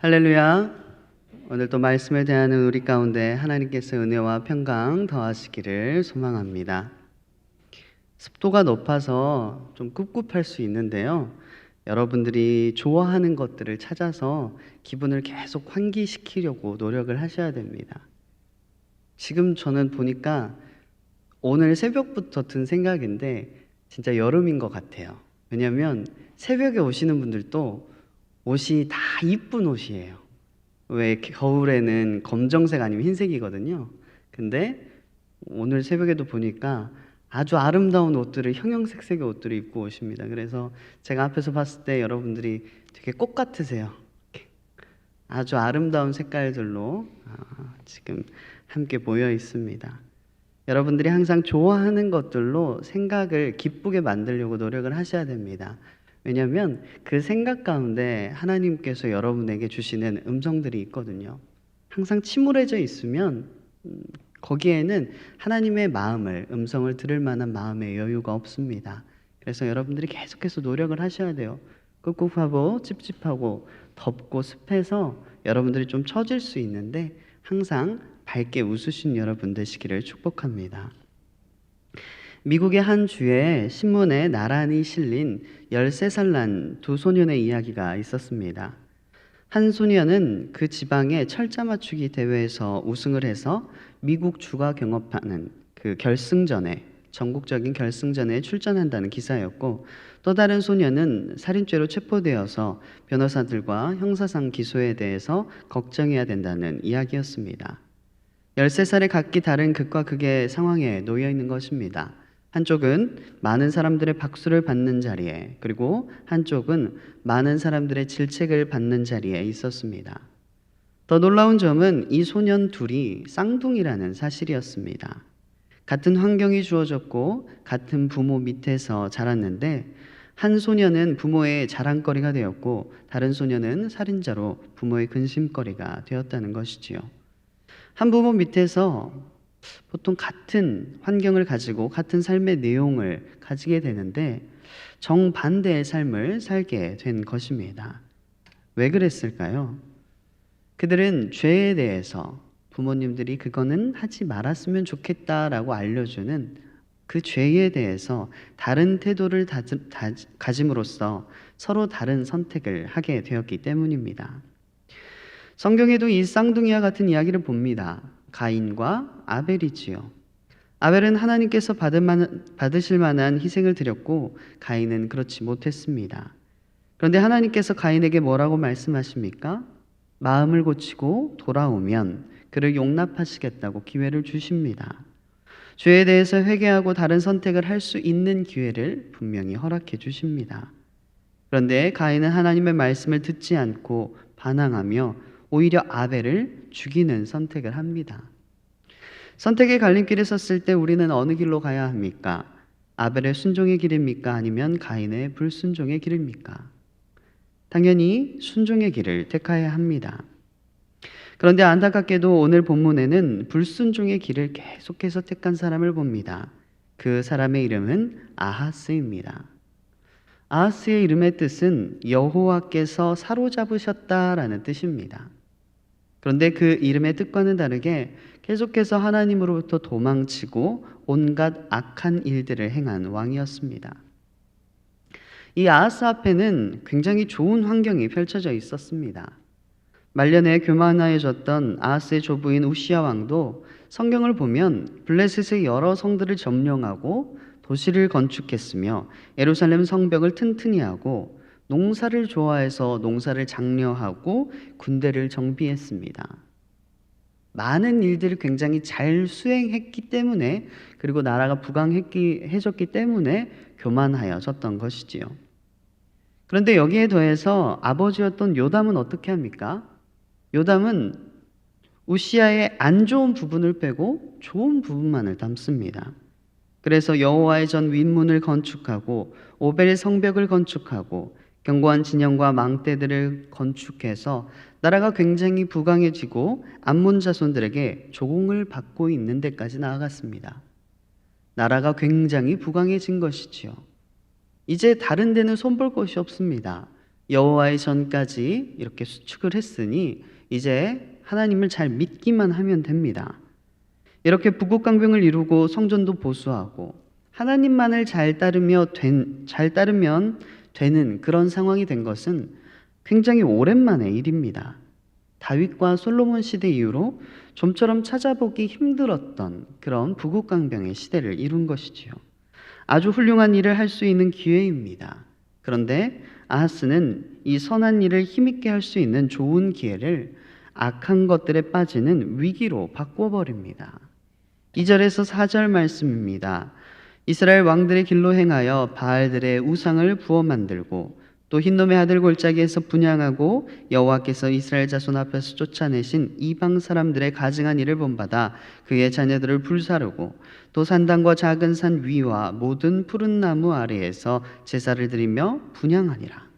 할렐루야. 오늘도 말씀을 대하는 우리 가운데 하나님께서 은혜와 평강 더하시기를 소망합니다. 습도가 높아서 좀 꿉꿉할 수 있는데요. 여러분들이 좋아하는 것들을 찾아서 기분을 계속 환기시키려고 노력을 하셔야 됩니다. 지금 저는 보니까 오늘 새벽부터 든 생각인데 진짜 여름인 것 같아요. 왜냐하면 새벽에 오시는 분들도 옷이 다 이쁜 옷이에요. 왜 겨울에는 검정색 아니면 흰색이거든요. 근데 오늘 새벽에도 보니까 아주 아름다운 옷들을 형형색색의 옷들을 입고 오십니다. 그래서 제가 앞에서 봤을 때 여러분들이 되게 꽃 같으세요. 아주 아름다운 색깔들로 아, 지금 함께 모여 있습니다. 여러분들이 항상 좋아하는 것들로 생각을 기쁘게 만들려고 노력을 하셔야 됩니다. 왜냐하면 그 생각 가운데 하나님께서 여러분에게 주시는 음성들이 있거든요. 항상 침울해져 있으면 음, 거기에는 하나님의 마음을 음성을 들을 만한 마음의 여유가 없습니다. 그래서 여러분들이 계속해서 노력을 하셔야 돼요. 꿉꿉하고 찝찝하고 덥고 습해서 여러분들이 좀 처질 수 있는데 항상 밝게 웃으신 여러분 되시기를 축복합니다. 미국의 한 주에 신문에 나란히 실린 13살 난 두 소년의 이야기가 있었습니다. 한 소년은 그 지방의 철자 맞추기 대회에서 우승을 해서 미국 주가 경업하는 그 결승전에 전국적인 결승전에 출전한다는 기사였고 또 다른 소년은 살인죄로 체포되어서 변호사들과 형사상 기소에 대해서 걱정해야 된다는 이야기였습니다. 13살의 각기 다른 극과 극의 상황에 놓여 있는 것입니다. 한쪽은 많은 사람들의 박수를 받는 자리에 그리고 한쪽은 많은 사람들의 질책을 받는 자리에 있었습니다. 더 놀라운 점은 이 소년 둘이 쌍둥이라는 사실이었습니다. 같은 환경이 주어졌고 같은 부모 밑에서 자랐는데 한 소년은 부모의 자랑거리가 되었고 다른 소년은 살인자로 부모의 근심거리가 되었다는 것이지요. 한 부모 밑에서 보통 같은 환경을 가지고 같은 삶의 내용을 가지게 되는데 정반대의 삶을 살게 된 것입니다. 왜 그랬을까요? 그들은 죄에 대해서 부모님들이 그거는 하지 말았으면 좋겠다라고 알려주는 그 죄에 대해서 다른 태도를 가짐으로써 서로 다른 선택을 하게 되었기 때문입니다. 성경에도 이 쌍둥이와 같은 이야기를 봅니다. 가인과 아벨이지요. 아벨은 하나님께서 받을 만, 받으실 만한 희생을 드렸고 가인은 그렇지 못했습니다. 그런데 하나님께서 가인에게 뭐라고 말씀하십니까? 마음을 고치고 돌아오면 그를 용납하시겠다고 기회를 주십니다. 죄에 대해서 회개하고 다른 선택을 할 수 있는 기회를 분명히 허락해 주십니다. 그런데 가인은 하나님의 말씀을 듣지 않고 반항하며 오히려 아벨을 죽이는 선택을 합니다. 선택의 갈림길에 섰을 때 우리는 어느 길로 가야 합니까? 아벨의 순종의 길입니까? 아니면 가인의 불순종의 길입니까? 당연히 순종의 길을 택해야 합니다. 그런데 안타깝게도 오늘 본문에는 불순종의 길을 계속해서 택한 사람을 봅니다. 그 사람의 이름은 아하스입니다. 아하스의 이름의 뜻은 여호와께서 사로잡으셨다라는 뜻입니다. 그런데 그 이름의 뜻과는 다르게 계속해서 하나님으로부터 도망치고 온갖 악한 일들을 행한 왕이었습니다. 이 아하스 앞에는 굉장히 좋은 환경이 펼쳐져 있었습니다. 말년에 교만하여졌던 아하스의 조부인 우시아 왕도 성경을 보면 블레셋의 여러 성들을 점령하고 도시를 건축했으며 예루살렘 성벽을 튼튼히 하고 농사를 좋아해서 농사를 장려하고 군대를 정비했습니다. 많은 일들을 굉장히 잘 수행했기 때문에 그리고 나라가 부강해졌기 때문에 교만하여졌던 것이지요. 그런데 여기에 더해서 아버지였던 요담은 어떻게 합니까? 요담은 우시아의 안 좋은 부분을 빼고 좋은 부분만을 담습니다. 그래서 여호와의 전 윗문을 건축하고 오벨 성벽을 건축하고 견고한 진영과 망대들을 건축해서 나라가 굉장히 부강해지고 암몬 자손들에게 조공을 받고 있는 데까지 나아갔습니다. 나라가 굉장히 부강해진 것이지요. 이제 다른 데는 손볼 곳이 없습니다. 여호와의 전까지 이렇게 수축을 했으니 이제 하나님을 잘 믿기만 하면 됩니다. 이렇게 북극강병을 이루고 성전도 보수하고 하나님만을 잘 따르며 된, 잘 따르면 되는 그런 상황이 된 것은 굉장히 오랜만의 일입니다. 다윗과 솔로몬 시대 이후로 좀처럼 찾아보기 힘들었던 그런 북극강병의 시대를 이룬 것이지요. 아주 훌륭한 일을 할 수 있는 기회입니다. 그런데 아하스는 이 선한 일을 힘있게 할 수 있는 좋은 기회를 악한 것들에 빠지는 위기로 바꿔버립니다. 2절에서 4절 말씀입니다. 이스라엘 왕들의 길로 행하여 바알들의 우상을 부어 만들고 또 흰놈의 아들 골짜기에서 분양하고 여호와께서 이스라엘 자손 앞에서 쫓아내신 이방 사람들의 가증한 일을 본받아 그의 자녀들을 불사르고 또 산당과 작은 산 위와 모든 푸른 나무 아래에서 제사를 드리며 분양하니라.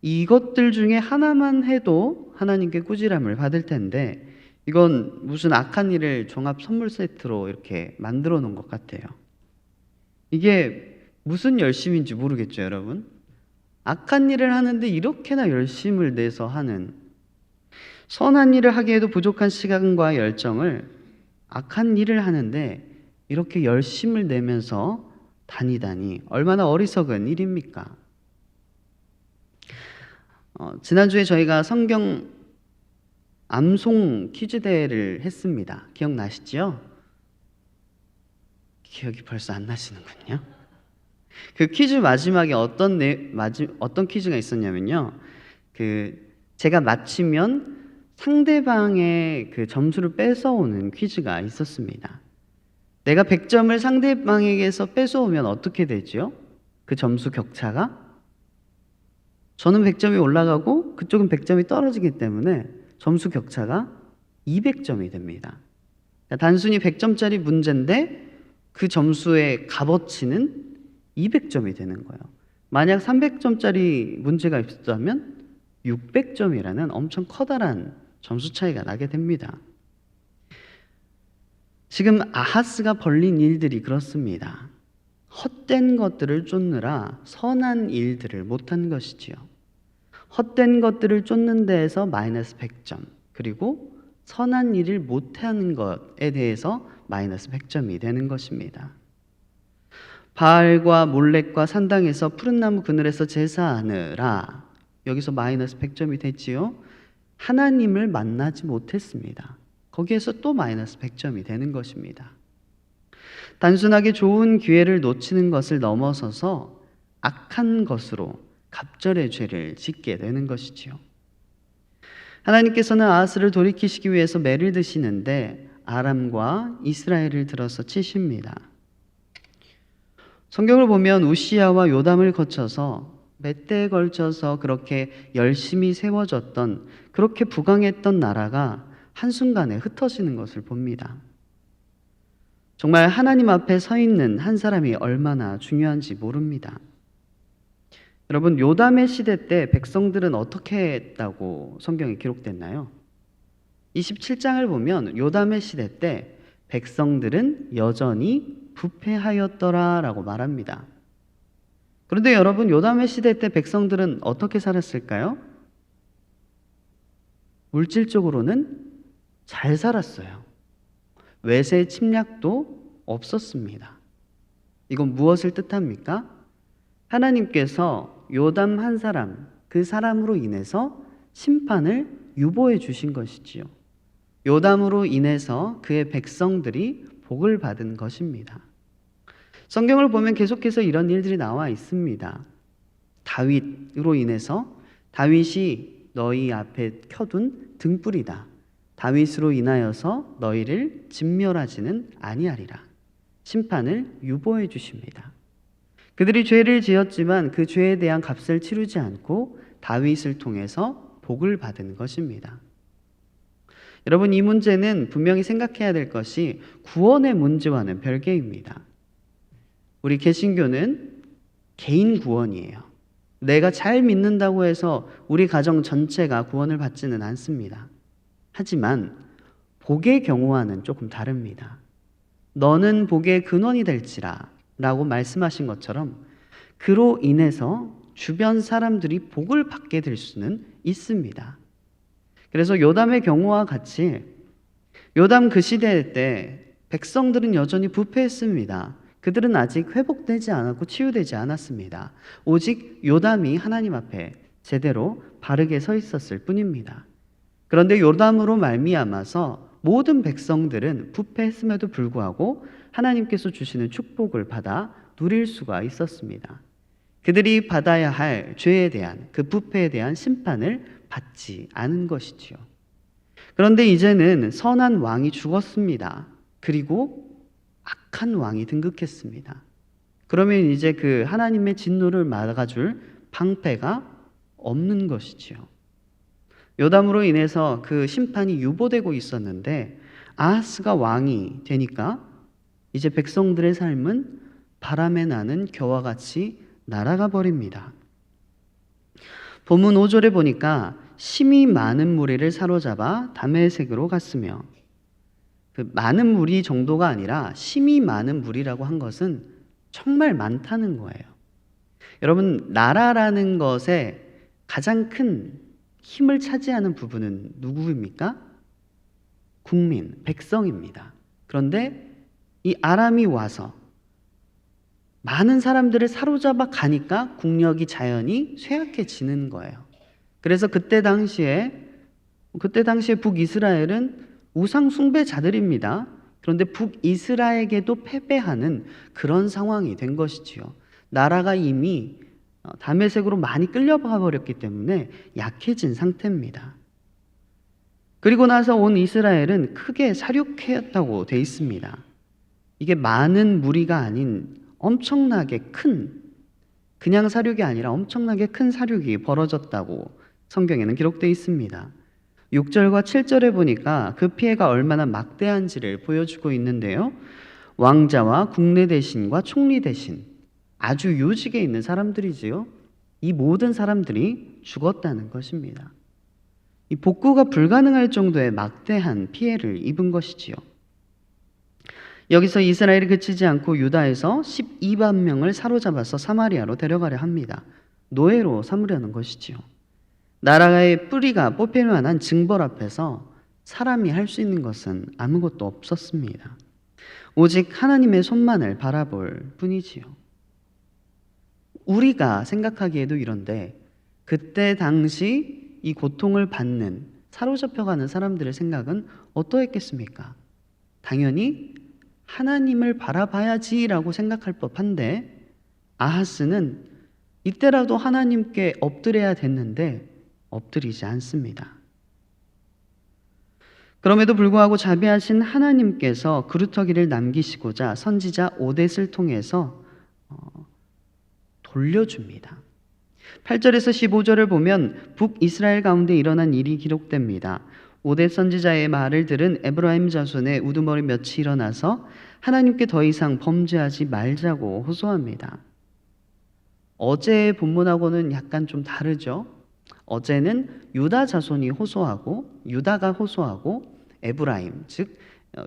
이것들 중에 하나만 해도 하나님께 꾸지람을 받을 텐데 이건 무슨 악한 일을 종합 선물 세트로 이렇게 만들어 놓은 것 같아요. 이게 무슨 열심인지 모르겠죠, 여러분. 악한 일을 하는데 이렇게나 열심을 내서 하는 선한 일을 하기에도 부족한 시간과 열정을 악한 일을 하는데 이렇게 열심을 내면서 다니다니 얼마나 어리석은 일입니까? 어, 지난주에 저희가 성경 암송 퀴즈 대회를 했습니다. 기억나시죠? 기억이 벌써 안 나시는군요. 그 퀴즈 마지막에 어떤 내, 마지, 어떤 퀴즈가 있었냐면요. 그 제가 맞히면 상대방의 그 점수를 뺏어오는 퀴즈가 있었습니다. 내가 100점을 상대방에게서 뺏어오면 어떻게 되죠? 그 점수 격차가? 저는 100점이 올라가고 그쪽은 100점이 떨어지기 때문에 점수 격차가 200점이 됩니다. 그러니까 단순히 100점짜리 문제인데 그 점수의 값어치는 200점이 되는 거예요. 만약 300점짜리 문제가 있었다면 600점이라는 엄청 커다란 점수 차이가 나게 됩니다. 지금 아하스가 벌린 일들이 그렇습니다. 헛된 것들을 쫓느라 선한 일들을 못한 것이지요. 헛된 것들을 쫓는 데에서 마이너스 100점, 그리고 선한 일을 못하는 것에 대해서 마이너스 100점이 되는 것입니다. 바알과 몰렉과 산당에서 푸른 나무 그늘에서 제사하느라 여기서 마이너스 100점이 됐지요. 하나님을 만나지 못했습니다. 거기에서 또 마이너스 100점이 되는 것입니다. 단순하게 좋은 기회를 놓치는 것을 넘어서서 악한 것으로 갑절의 죄를 짓게 되는 것이지요. 하나님께서는 아하스를 돌이키시기 위해서 매를 드시는데 아람과 이스라엘을 들어서 치십니다. 성경을 보면 우시야와 요담을 거쳐서 몇 대에 걸쳐서 그렇게 열심히 세워졌던 그렇게 부강했던 나라가 한순간에 흩어지는 것을 봅니다. 정말 하나님 앞에 서 있는 한 사람이 얼마나 중요한지 모릅니다. 여러분, 요담의 시대 때 백성들은 어떻게 했다고 성경에 기록됐나요? 27장을 보면 요담의 시대 때 백성들은 여전히 부패하였더라라고 말합니다. 그런데 여러분, 요담의 시대 때 백성들은 어떻게 살았을까요? 물질적으로는 잘 살았어요. 외세 침략도 없었습니다. 이건 무엇을 뜻합니까? 하나님께서 요담 한 사람, 그 사람으로 인해서 심판을 유보해 주신 것이지요. 요담으로 인해서 그의 백성들이 복을 받은 것입니다. 성경을 보면 계속해서 이런 일들이 나와 있습니다. 다윗으로 인해서 다윗이 너희 앞에 켜둔 등불이다. 다윗으로 인하여서 너희를 진멸하지는 아니하리라. 심판을 유보해 주십니다. 그들이 죄를 지었지만 그 죄에 대한 값을 치르지 않고 다윗을 통해서 복을 받은 것입니다. 여러분 이 문제는 분명히 생각해야 될 것이 구원의 문제와는 별개입니다. 우리 개신교는 개인 구원이에요. 내가 잘 믿는다고 해서 우리 가정 전체가 구원을 받지는 않습니다. 하지만 복의 경우와는 조금 다릅니다. 너는 복의 근원이 될지라 라고 말씀하신 것처럼 그로 인해서 주변 사람들이 복을 받게 될 수는 있습니다. 그래서 요담의 경우와 같이 요담 그 시대 때 백성들은 여전히 부패했습니다. 그들은 아직 회복되지 않았고 치유되지 않았습니다. 오직 요담이 하나님 앞에 제대로 바르게 서 있었을 뿐입니다. 그런데 요담으로 말미암아서 모든 백성들은 부패했음에도 불구하고 하나님께서 주시는 축복을 받아 누릴 수가 있었습니다. 그들이 받아야 할 죄에 대한 그 부패에 대한 심판을 받지 않은 것이지요. 그런데 이제는 선한 왕이 죽었습니다. 그리고 악한 왕이 등극했습니다. 그러면 이제 그 하나님의 진노를 막아줄 방패가 없는 것이지요. 요담으로 인해서 그 심판이 유보되고 있었는데 아하스가 왕이 되니까 이제 백성들의 삶은 바람에 나는 겨와 같이 날아가 버립니다. 본문 5절에 보니까 심이 많은 무리를 사로잡아 담에색으로 갔으며 그 많은 무리 정도가 아니라 심이 많은 무리라고 한 것은 정말 많다는 거예요. 여러분 나라라는 것에 가장 큰 힘을 차지하는 부분은 누구입니까? 국민, 백성입니다. 그런데 이 아람이 와서 많은 사람들을 사로잡아 가니까 국력이 자연히 쇠약해지는 거예요. 그래서 그때 당시에 그때 당시에 북이스라엘은 우상 숭배자들입니다. 그런데 북이스라엘에게도 패배하는 그런 상황이 된 것이지요. 나라가 이미 어, 담에색으로 많이 끌려가 버렸기 때문에 약해진 상태입니다. 그리고 나서 온 이스라엘은 크게 사륙했다고 돼 있습니다. 이게 많은 무리가 아닌 엄청나게 큰 그냥 사륙이 아니라 엄청나게 큰 사륙이 벌어졌다고 성경에는 기록되어 있습니다. 6절과 7절에 보니까 그 피해가 얼마나 막대한지를 보여주고 있는데요. 왕자와 국내 대신과 총리 대신 아주 요직에 있는 사람들이지요. 이 모든 사람들이 죽었다는 것입니다. 이 복구가 불가능할 정도의 막대한 피해를 입은 것이지요. 여기서 이스라엘이 그치지 않고 유다에서 12만 명을 사로잡아서 사마리아로 데려가려 합니다. 노예로 삼으려는 것이지요. 나라의 뿌리가 뽑힐 만한 징벌 앞에서 사람이 할 수 있는 것은 아무것도 없었습니다. 오직 하나님의 손만을 바라볼 뿐이지요. 우리가 생각하기에도 이런데 그때 당시 이 고통을 받는 사로잡혀가는 사람들의 생각은 어떠했겠습니까? 당연히 하나님을 바라봐야지라고 생각할 법한데 아하스는 이때라도 하나님께 엎드려야 됐는데 엎드리지 않습니다. 그럼에도 불구하고 자비하신 하나님께서 그루터기를 남기시고자 선지자 오댓을 통해서 어, 돌려줍니다. 8절에서 15절을 보면 북이스라엘 가운데 일어난 일이 기록됩니다. 오대 선지자의 말을 들은 에브라임 자손의 우두머리 몇이 일어나서 하나님께 더 이상 범죄하지 말자고 호소합니다. 어제의 본문하고는 약간 좀 다르죠. 어제는 유다 자손이 호소하고 유다가 호소하고 에브라임 즉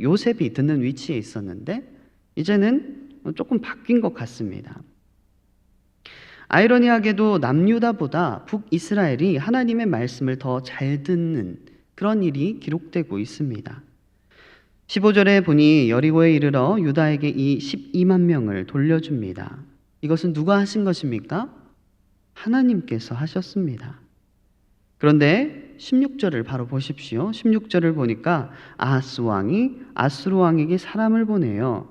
요셉이 듣는 위치에 있었는데 이제는 조금 바뀐 것 같습니다. 아이러니하게도 남유다보다 북이스라엘이 하나님의 말씀을 더 잘 듣는 그런 일이 기록되고 있습니다. 15절에 보니 여리고에 이르러 유다에게 이 12만 명을 돌려줍니다. 이것은 누가 하신 것입니까? 하나님께서 하셨습니다. 그런데 16절을 바로 보십시오. 16절을 보니까 아하스 왕이 아스루 왕에게 사람을 보내어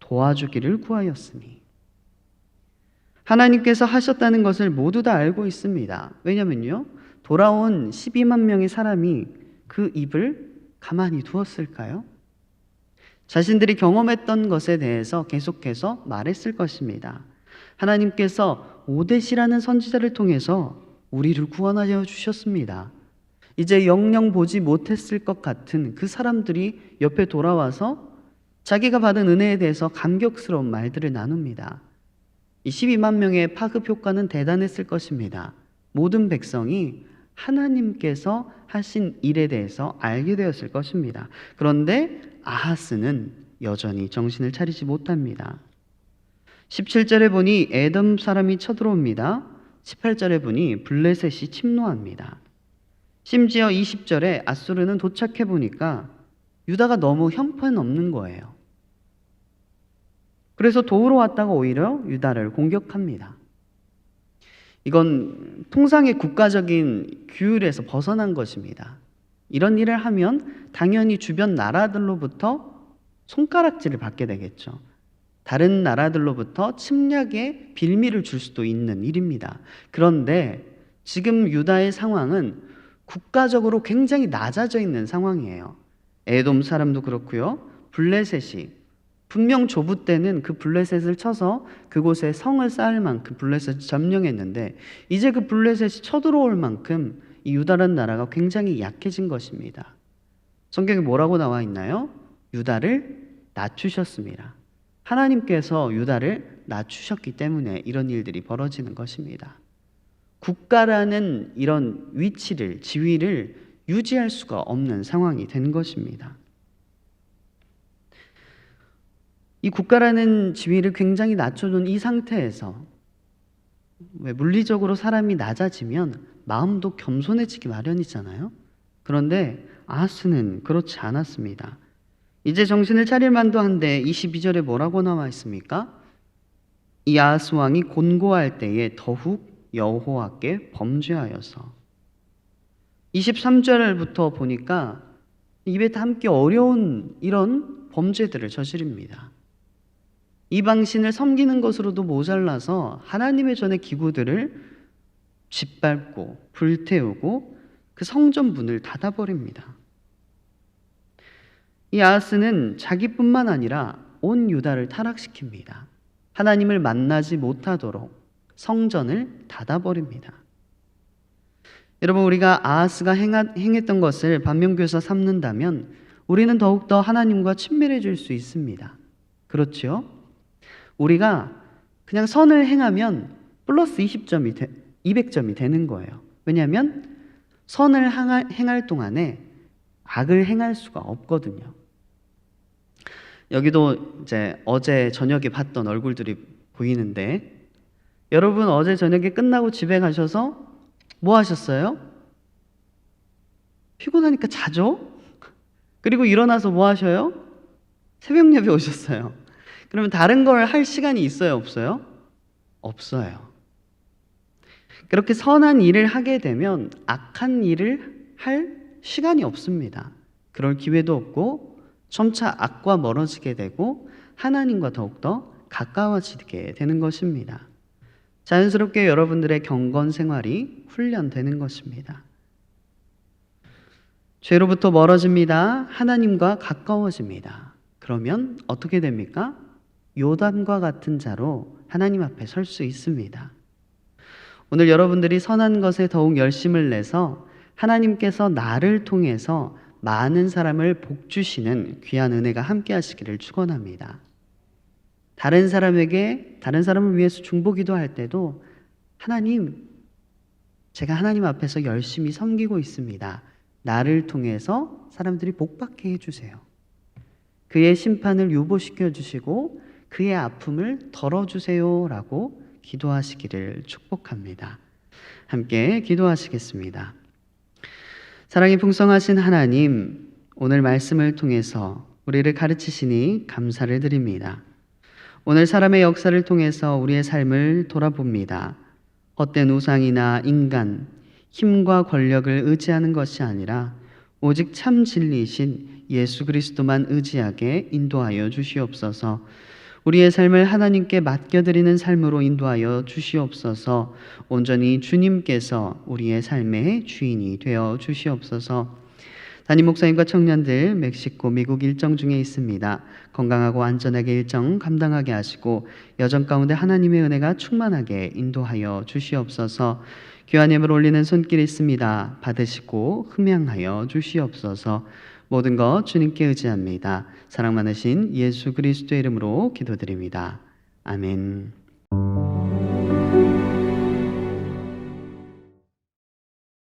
도와주기를 구하였으니 하나님께서 하셨다는 것을 모두 다 알고 있습니다. 왜냐면요. 돌아온 12만 명의 사람이 그 입을 가만히 두었을까요? 자신들이 경험했던 것에 대해서 계속해서 말했을 것입니다. 하나님께서 오데시라는 선지자를 통해서 우리를 구원하여 주셨습니다. 이제 영영 보지 못했을 것 같은 그 사람들이 옆에 돌아와서 자기가 받은 은혜에 대해서 감격스러운 말들을 나눕니다. 이 12만 명의 파급 효과는 대단했을 것입니다. 모든 백성이 하나님께서 하신 일에 대해서 알게 되었을 것입니다. 그런데 아하스는 여전히 정신을 차리지 못합니다. 17절에 보니 에덤 사람이 쳐들어옵니다. 18절에 보니 블레셋이 침노합니다. 심지어 20절에 아수르는 도착해 보니까 유다가 너무 형편없는 거예요. 그래서 도우러 왔다가 오히려 유다를 공격합니다. 이건 통상의 국가적인 규율에서 벗어난 것입니다. 이런 일을 하면 당연히 주변 나라들로부터 손가락질을 받게 되겠죠. 다른 나라들로부터 침략의 빌미를 줄 수도 있는 일입니다. 그런데 지금 유다의 상황은 국가적으로 굉장히 낮아져 있는 상황이에요. 에돔 사람도 그렇고요. 블레셋이 분명 조부 때는 그 블레셋을 쳐서 그곳에 성을 쌓을 만큼 블레셋을 점령했는데 이제 그 블레셋이 쳐들어올 만큼 이 유다라는 나라가 굉장히 약해진 것입니다. 성경에 뭐라고 나와 있나요? 유다를 낮추셨습니다. 하나님께서 유다를 낮추셨기 때문에 이런 일들이 벌어지는 것입니다. 국가라는 이런 위치를, 지위를 유지할 수가 없는 상황이 된 것입니다. 이 국가라는 지위를 굉장히 낮춰둔 이 상태에서 왜 물리적으로 사람이 낮아지면 마음도 겸손해지기 마련이잖아요. 그런데 아하스는 그렇지 않았습니다. 이제 정신을 차릴 만도 한데 22절에 뭐라고 나와 있습니까? 이 아하스 왕이 곤고할 때에 더욱 여호와께 범죄하여서 23절부터 보니까 입에 담기 어려운 이런 범죄들을 저지릅니다. 이방신을 섬기는 것으로도 모자라서 하나님의 전의 기구들을 짓밟고 불태우고 그 성전 문을 닫아버립니다. 이 아하스는 자기뿐만 아니라 온 유다를 타락시킵니다. 하나님을 만나지 못하도록 성전을 닫아버립니다. 여러분 우리가 아하스가 행했던 것을 반면교사 삼는다면 우리는 더욱더 하나님과 친밀해질 수 있습니다. 그렇죠? 우리가 그냥 선을 행하면 플러스 20점이 되, 200점이 되는 거예요. 왜냐하면 선을 행할 동안에 악을 행할 수가 없거든요. 여기도 이제 어제 저녁에 봤던 얼굴들이 보이는데 여러분 어제 저녁에 끝나고 집에 가셔서 뭐 하셨어요? 피곤하니까 자죠? 그리고 일어나서 뭐 하셔요? 새벽 예배 오셨어요. 그러면 다른 걸 할 시간이 있어요, 없어요? 없어요. 그렇게 선한 일을 하게 되면 악한 일을 할 시간이 없습니다. 그럴 기회도 없고 점차 악과 멀어지게 되고 하나님과 더욱더 가까워지게 되는 것입니다. 자연스럽게 여러분들의 경건 생활이 훈련되는 것입니다. 죄로부터 멀어집니다. 하나님과 가까워집니다. 그러면 어떻게 됩니까? 요단과 같은 자로 하나님 앞에 설 수 있습니다. 오늘 여러분들이 선한 것에 더욱 열심을 내서 하나님께서 나를 통해서 많은 사람을 복주시는 귀한 은혜가 함께 하시기를 축원합니다. 다른 사람에게 다른 사람을 위해서 중보기도 할 때도 하나님 제가 하나님 앞에서 열심히 섬기고 있습니다. 나를 통해서 사람들이 복받게 해 주세요. 그의 심판을 유보시켜 주시고 그의 아픔을 덜어 주세요라고 기도하시기를 축복합니다. 함께 기도하시겠습니다. 사랑이 풍성하신 하나님, 오늘 말씀을 통해서 우리를 가르치시니 감사를 드립니다. 오늘 사람의 역사를 통해서 우리의 삶을 돌아봅니다. 헛된 우상이나 인간, 힘과 권력을 의지하는 것이 아니라 오직 참 진리이신 예수 그리스도만 의지하게 인도하여 주시옵소서. 우리의 삶을 하나님께 맡겨드리는 삶으로 인도하여 주시옵소서. 온전히 주님께서 우리의 삶의 주인이 되어 주시옵소서. 담임 목사님과 청년들 멕시코, 미국 일정 중에 있습니다. 건강하고 안전하게 일정 감당하게 하시고 여정 가운데 하나님의 은혜가 충만하게 인도하여 주시옵소서. 귀한 예물 올리는 손길 있습니다. 받으시고 흠양하여 주시옵소서. 모든 것 주님께 의지합니다. 사랑 많으신 예수 그리스도의 이름으로 기도드립니다. 아멘.